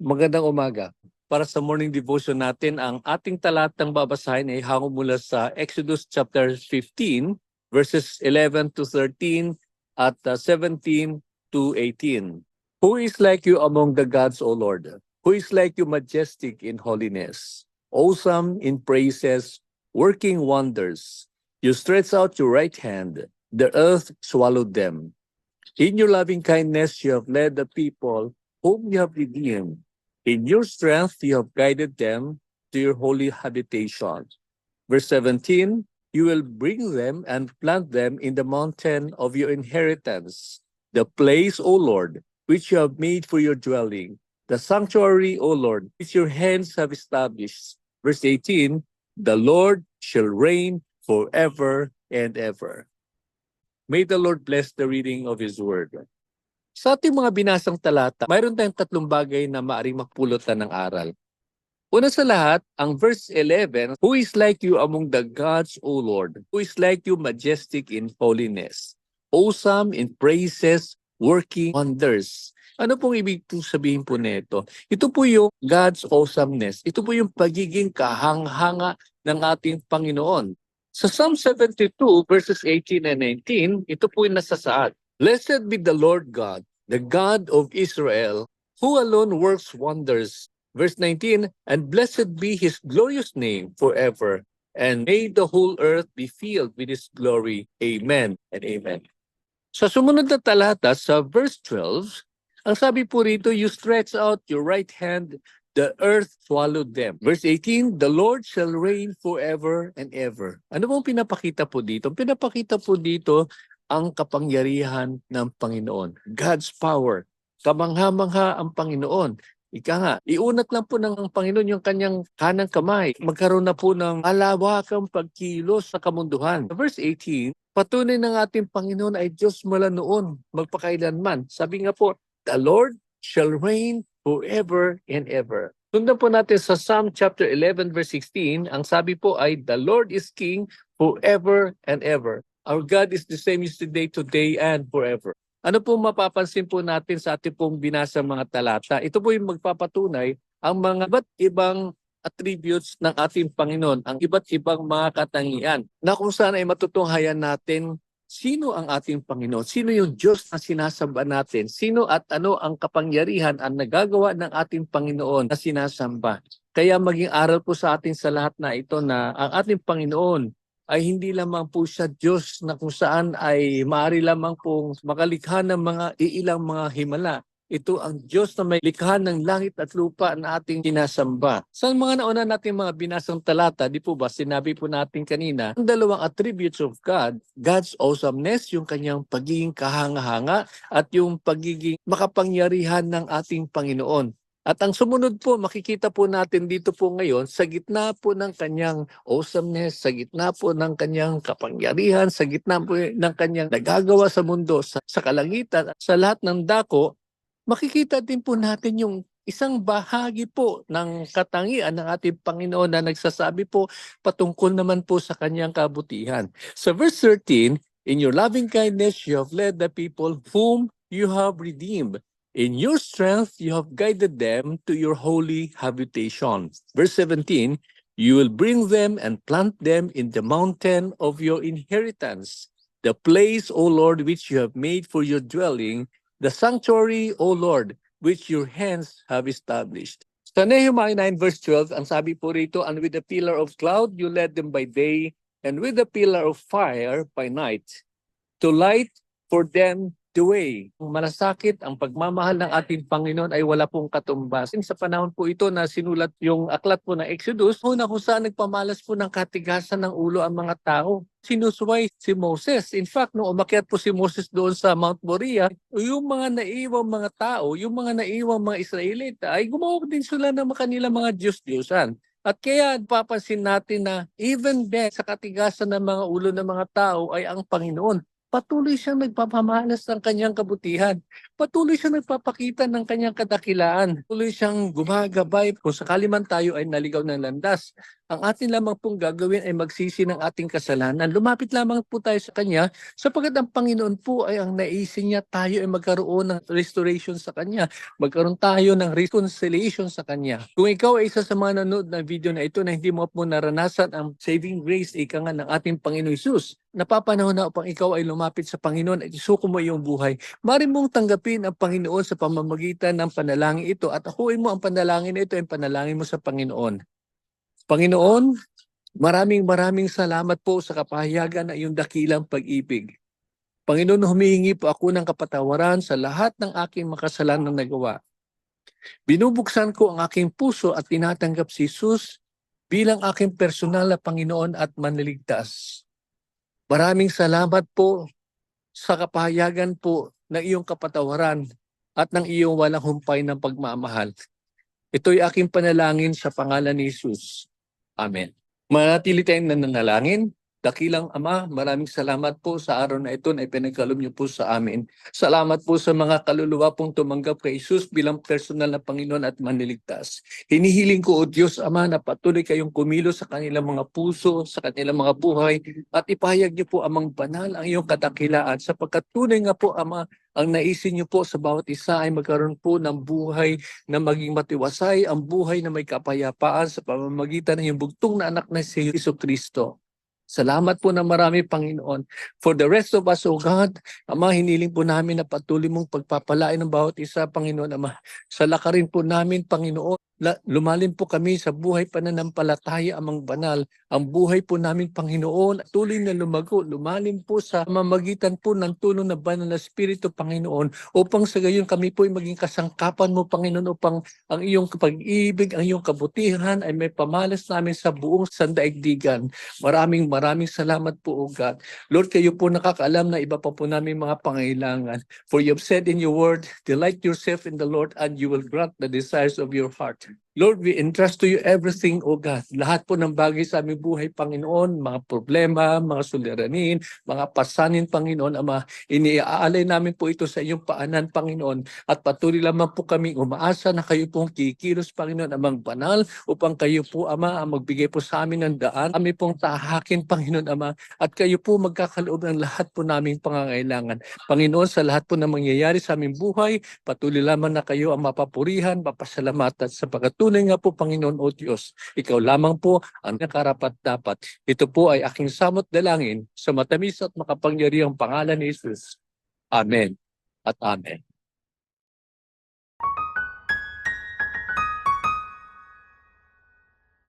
Magandang umaga. Para sa morning devotion natin, ang ating talatang babasahin ay hango mula sa Exodus chapter 15, verses 11 to 13 at uh, 17 to 18. Who is like you among the gods, O Lord? Who is like you majestic in holiness, awesome in praises, working wonders? You stretch out your right hand, the earth swallowed them. In your loving kindness, you have led the people whom you have redeemed. In your strength, you have guided them to your holy habitation. Verse 17, you will bring them and plant them in the mountain of your inheritance, the place, O Lord, which you have made for your dwelling, the sanctuary, O Lord, which your hands have established. Verse 18, the Lord shall reign forever and ever. May the Lord bless the reading of His word. Sa ating mga binasang talata, mayroon tayong tatlong bagay na maaring magpulutan ng aral. Una sa lahat, ang verse 11, Who is like you among the gods, O Lord? Who is like you majestic in holiness? Awesome in praises, working wonders. Ano pong ibig po sabihin po nito? Ito po yung God's awesomeness. Ito po yung pagiging kahanghanga ng ating Panginoon. Sa Psalm 72 verses 18 and 19, ito po yung nasasaad. Blessed be the Lord God, the God of Israel, who alone works wonders. Verse 19, and blessed be his glorious name forever, and may the whole earth be filled with his glory. Amen and amen. Sa sumunod na talata, sa verse 12, ang sabi po rito, you stretch out your right hand, the earth swallowed them. Verse 18, the Lord shall reign forever and ever. Ano pong pinapakita po dito? Pinapakita po dito ang kapangyarihan ng Panginoon. God's power. Kamangha-mangha ang Panginoon. Ika nga, iunat lang po ng Panginoon yung kanyang kanang kamay. Magkaroon na po ng alawakang pagkilos sa kamunduhan. Verse 18, patunay ng ating Panginoon ay Diyos mula noon, magpakailanman. Sabi nga po, the Lord shall reign forever and ever. Sundan po natin sa Psalm chapter 11 verse 16, ang sabi po ay, the Lord is King forever and ever. Our God is the same yesterday, today, and forever. Ano po mapapansin po natin sa ating pong binasa mga talata? Ito po yung magpapatunay ang mga iba't ibang attributes ng ating Panginoon, ang iba't ibang mga katangian na kung saan ay matutunghayan natin sino ang ating Panginoon, sino yung Diyos na sinasamba natin, sino at ano ang kapangyarihan ang nagagawa ng ating Panginoon na sinasamba. Kaya maging aral po sa atin sa lahat na ito na ang ating Panginoon ay hindi lamang po siya Diyos na kung saan ay maaari lamang pong makalikha ng mga iilang mga himala. Ito ang Diyos na may likha ng langit at lupa na ating sinasamba. Sa mga nauna nating mga binasang talata, di po ba sinabi po natin kanina, ang dalawang attributes of God, God's awesomeness, yung kanyang pagiging kahanga-hanga at yung pagiging makapangyarihan ng ating Panginoon. At ang sumunod po, makikita po natin dito po ngayon, sa gitna po ng kanyang awesomeness, sa gitna po ng kanyang kapangyarihan, sa gitna po ng kanyang nagagawa sa mundo, sa, sa kalangitan, sa lahat ng dako, makikita din po natin yung isang bahagi po ng katangian ng ating Panginoon na nagsasabi po patungkol naman po sa kanyang kabutihan. Sa verse 13, In your loving kindness you have led the people whom you have redeemed. In your strength, you have guided them to your holy habitation. Verse 17, you will bring them and plant them in the mountain of your inheritance, the place, O Lord, which you have made for your dwelling, the sanctuary, O Lord, which your hands have established. Sa Nehemiah 9 verse 12, ang sabi po rito, And with the pillar of cloud you led them by day, and with the pillar of fire by night, to light for them the way. Malasakit, ang pagmamahal ng ating Panginoon ay wala pong katumbas. Sa panahon po ito na sinulat yung aklat po ng Exodus, una kung saan nagpamalas po ng katigasan ng ulo ang mga tao. Sinusuway si Moses. In fact, nung umakyat po si Moses doon sa Mount Moriah, yung mga naiwang mga tao, yung mga naiwang mga Israelita, ay gumawa din sila ng kanilang mga Diyos-Diyosan. At kaya papansin natin na even then sa katigasan ng mga ulo ng mga tao ay ang Panginoon patuloy siyang nagpapamalas ng kanyang kabutihan. Patuloy siyang nagpapakita ng kanyang kadakilaan. Patuloy siyang gumagabay kung sakali man tayo ay naligaw ng landas. Ang atin lamang pong gagawin ay magsisi ng ating kasalanan. Lumapit lamang po tayo sa Kanya sapagkat ang Panginoon po ay ang naisin niya tayo ay magkaroon ng restoration sa Kanya. Magkaroon tayo ng reconciliation sa Kanya. Kung ikaw ay isa sa mga nanood ng video na ito na hindi mo po naranasan ang saving grace, ika nga ng ating Panginoon Isus, napapanahon na upang ikaw ay lumapit sa Panginoon at isuko mo iyong buhay. Mari mong tanggapin ang Panginoon sa pamamagitan ng panalangin ito at akuin mo ang panalangin na ito ay panalangin mo sa Panginoon. Panginoon, maraming maraming salamat po sa kapahayagan na iyong dakilang pag-ibig. Panginoon, humihingi po ako ng kapatawaran sa lahat ng aking makasalanang nagawa. Binubuksan ko ang aking puso at tinatanggap si Jesus bilang aking personal na Panginoon at manliligtas. Maraming salamat po sa kapahayagan po ng iyong kapatawaran at ng iyong walang humpay ng pagmamahal. Ito'y aking panalangin sa pangalan ni Jesus. Amen. Manatili tayong nananalangin. Dakilang Ama, maraming salamat po sa araw na ito na ipinagkalom niyo po sa amin. Salamat po sa mga kaluluwa pong tumanggap kay Jesus bilang personal na Panginoon at manliligtas. Hinihiling ko, O Diyos Ama, na patuloy kayong kumilo sa kanilang mga puso, sa kanilang mga buhay, at ipahayag niyo po amang banal ang iyong kadakilaan sapagkat tunay nga po, Ama, ang naisin niyo po sa bawat isa ay magkaroon po ng buhay na maging matiwasay, ang buhay na may kapayapaan sa pamamagitan ng iyong bugtong na anak na si Yesu Kristo. Salamat po na marami, Panginoon. For the rest of us, O God, Ama, hiniling po namin na patuloy mong pagpapalain ng bawat isa, Panginoon, Ama. Sa lakarin po namin, Panginoon, lumalim po kami sa buhay pananampalataya amang banal. Ang buhay po namin, Panginoon, tuloy na lumago, lumalim po sa mamagitan po ng tulong na banal na Espiritu, Panginoon, upang sa gayon kami po ay maging kasangkapan mo, Panginoon, upang ang iyong pag-ibig, ang iyong kabutihan ay may pamalas namin sa buong sandaigdigan. Maraming maraming salamat po, O God. Lord, kayo po nakakaalam na iba pa po namin mga pangailangan. For you have said in your word, delight yourself in the Lord and you will grant the desires of your heart. different Lord, we entrust to you everything, O God. Lahat po ng bagay sa aming buhay, Panginoon, mga problema, mga suliranin, mga pasanin, Panginoon, Ama, iniaalay namin po ito sa iyong paanan, Panginoon, at patuloy lamang po kami umaasa na kayo pong kikilos, Panginoon, amang banal, upang kayo po, Ama, ang magbigay po sa amin ng daan. Kami pong tahakin, Panginoon, Ama, at kayo po magkakaloob ng lahat po naming pangangailangan. Panginoon, sa lahat po na mangyayari sa aming buhay, patuloy lamang na kayo ang mapapurihan, mapasalamatan sa pagkatunay nga po, Panginoon o Diyos. Ikaw lamang po ang nakarapat dapat. Ito po ay aking samot dalangin sa matamis at makapangyarihang pangalan ni Jesus. Amen at Amen.